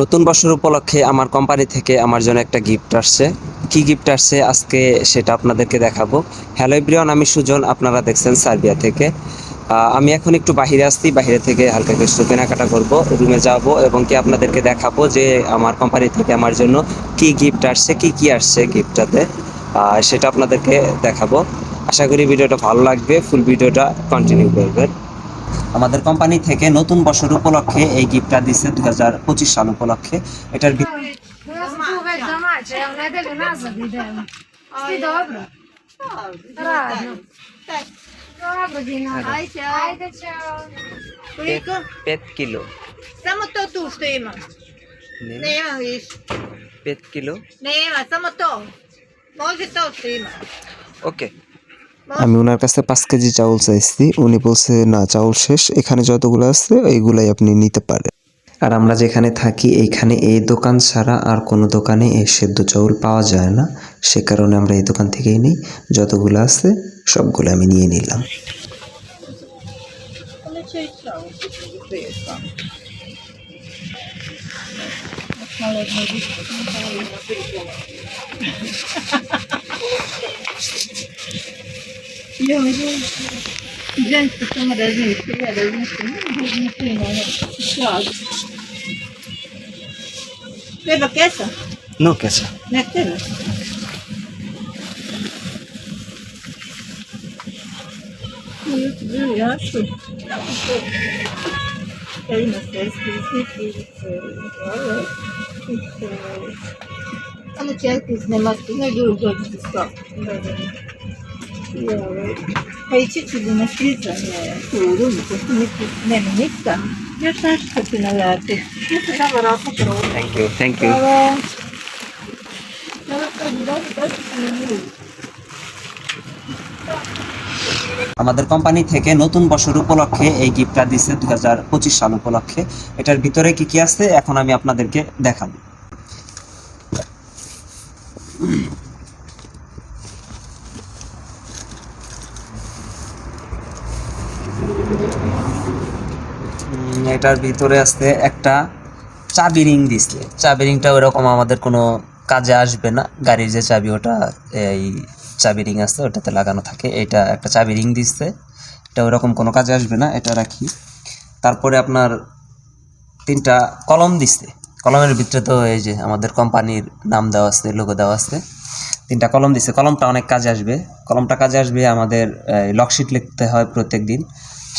নতুন বছর উপলক্ষে আমার কোম্পানি থেকে আমার জন্য একটা গিফট আসছে। কি গিফট আসছে? আজকে সেটা আপনাদেরকে দেখাবো। হ্যালো এভরিওয়ান আমি সুজন, আপনারা দেখছেন সার্বিয়া থেকে। আমি এখন একটু বাইরে আসছি বাইরে থেকে হালকা কিছু কেনাকাটা করব রুমে যাব এবং কি আপনাদেরকে দেখাবো যে আমার কোম্পানি থেকে আমার জন্য কি গিফট আসছে, কি কি আসছে গিফটটাতে সেটা আপনাদেরকে দেখাবো। আশা করি ভিডিওটা ভালো লাগবে ফুল ভিডিওটা কন্টিনিউ করবেন। আমাদের কোম্পানি থেকে নতুন বছর উপলক্ষে এই গিফটটা দিচ্ছে দু হাজার পঁচিশ সাল উপলক্ষে এটার ওকে আমি ওনার কাছে পাঁচ কেজি চাউল চাইছি। উনি বলছে, না, চাউল শেষ। এখানে যতগুলো আছে এইগুলাই আপনি নিতে পারেন। আর আমরা যেখানে থাকি এইখানে এই দোকান ছাড়া আর কোনো দোকানে এই সেদ্ধ চাউল পাওয়া যায় না। সে কারণে আমরা এই দোকান থেকেই নিই। যতগুলো আছে, সবগুলো আমি নিয়ে নিলাম। Женщина сама разнести, я разнести, разнести, но Треба кеса? Но кеса. Не треба. Ясно. Та й на сесії, світлі, Ама чайки знімати, не люблю, що da, da. I ovaj, Pa ići ću do naslicanje u rumu, pošto niti, nema ništa. Još nešto ću navjati. Ja se tamo razlika ovo. Thank you thank you Hvala. Hvala, kad dođe, dođe se na আমাদের company থেকে নতুন বছর উপলক্ষে এই গিফটটা হাজার পঁচিশ সাল উপলক্ষে এটার ভিতরে কি কি আছে এখন আমি আপনাদেরকে দেখাবো এটার ভিতরে আছে একটা চাবি রিং দিচ্ছে চাবি রিংটা ওরকম আমাদের কোনো কাজে আসবে না। গাড়ির যে চাবি, ওটা এই চাবি রিং আছে, ওটাতে লাগানো থাকে। এটা একটা চাবি রিং দিচ্ছে এটা ওরকম কোনো কাজে আসবে না, এটা রাখি। তারপরে আপনার তিনটা কলম দিচ্ছে কলমের ভিতরে তো এই যে আমাদের কোম্পানির নাম দেওয়া আছে লোগো দেওয়া আছে। তিনটা কলম দিচ্ছে কলমটা অনেক কাজে আসবে। কলমটা কাজে আসবে আমাদের লকশিট লিখতে হয় প্রত্যেক দিন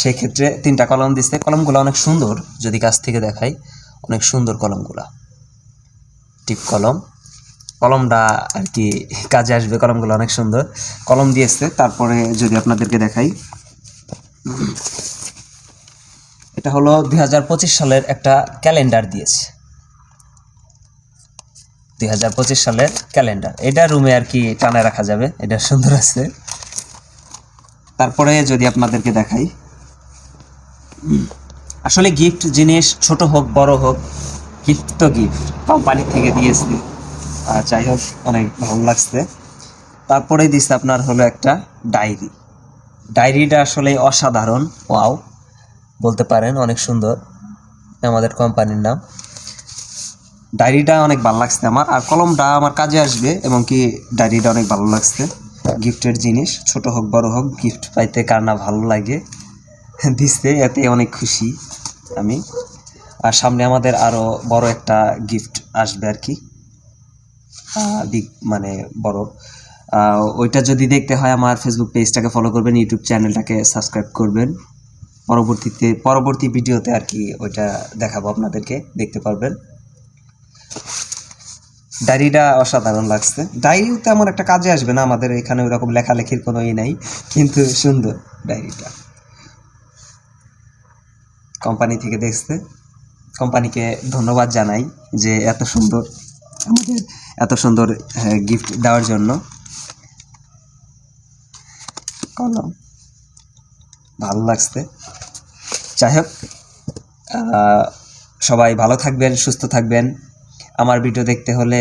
সেই ক্ষেত্রে তিনটা কলম দিচ্ছে কলমগুলো অনেক সুন্দর, যদি কাছ থেকে দেখাই, অনেক সুন্দর কলমগুলা। টিপ কলম। কলমটা আর কি কাজে আসবে, কলমগুলো অনেক সুন্দর। কলম দিয়েছে, তারপরে যদি আপনাদেরকে দেখাই। এটা হলো দুই হাজার পঁচিশ সালের একটা ক্যালেন্ডার দিয়েছে। দুই হাজার পঁচিশ সালের ক্যালেন্ডার। এটা রুমে আর কি টানে রাখা যাবে, এটা সুন্দর আছে। তারপরে যদি আপনাদেরকে দেখাই আসলে গিফট জিনিস ছোট হোক, বড় হোক গিফট তো গিফট কোম্পানি থেকে দিয়েছি। আর যাই হোক, অনেক ভালো লাগছে। তারপরে দিচ্ছে আপনার হলো একটা ডায়েরি। ডায়েরিটা আসলে অসাধারণ। ওয়াও বলতে পারেন, অনেক সুন্দর। আমাদের কোম্পানির নাম। ডায়েরিটা অনেক ভালো লাগছে আমার। আর কলমটা আমার কাজে আসবে, এবং কি ডায়েরিটা অনেক ভালো লাগছে। গিফটের জিনিস, ছোট হোক, বড় হোক গিফট পাইতে কার না ভালো লাগে। দিচ্ছে এতে অনেক খুশি আমি। আর সামনে আমাদের আরও বড় একটা গিফট আসবে আর কি। মানে বড়। ওইটা যদি দেখতে হয় আমার ফেসবুক পেজটাকে ফলো করবেন ইউটিউব চ্যানেলটাকে সাবস্ক্রাইব করবেন। পরবর্তীতে, পরবর্তী ভিডিওতে আর কি ওইটা দেখাবো আপনাদেরকে, দেখতে পারবেন। ডায়েরিটা অসাধারণ লাগছে। ডায়েরিও তেমন একটা কাজে আসবে না, আমাদের এখানে ওরকম লেখালেখির কোনো ই নাই, কিন্তু সুন্দর ডায়েরিটা কোম্পানি থেকে দেখছে। কোম্পানিকে ধন্যবাদ জানাই যে এত সুন্দর আমাদের এত সুন্দর গিফট দেওয়ার জন্য। কলম। ভালো লাগছে। যাই হোক সবাই ভালো থাকবেন, সুস্থ থাকবেন। আমার ভিডিও দেখতে হলে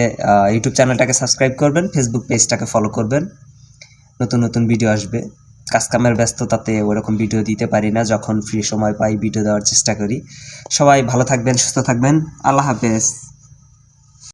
ইউটিউব চ্যানেলটাকে সাবস্ক্রাইব করবেন ফেসবুক পেজটাকে ফলো করবেন। নতুন নতুন ভিডিও আসবে। কাজকামের ব্যস্ততাতে ওরকম ভিডিও দিতে পারি না, যখন ফ্রি সময় পাই ভিডিও দেওয়ার চেষ্টা করি। সবাই ভালো থাকবেন, সুস্থ থাকবেন। আল্লাহ হাফেজ।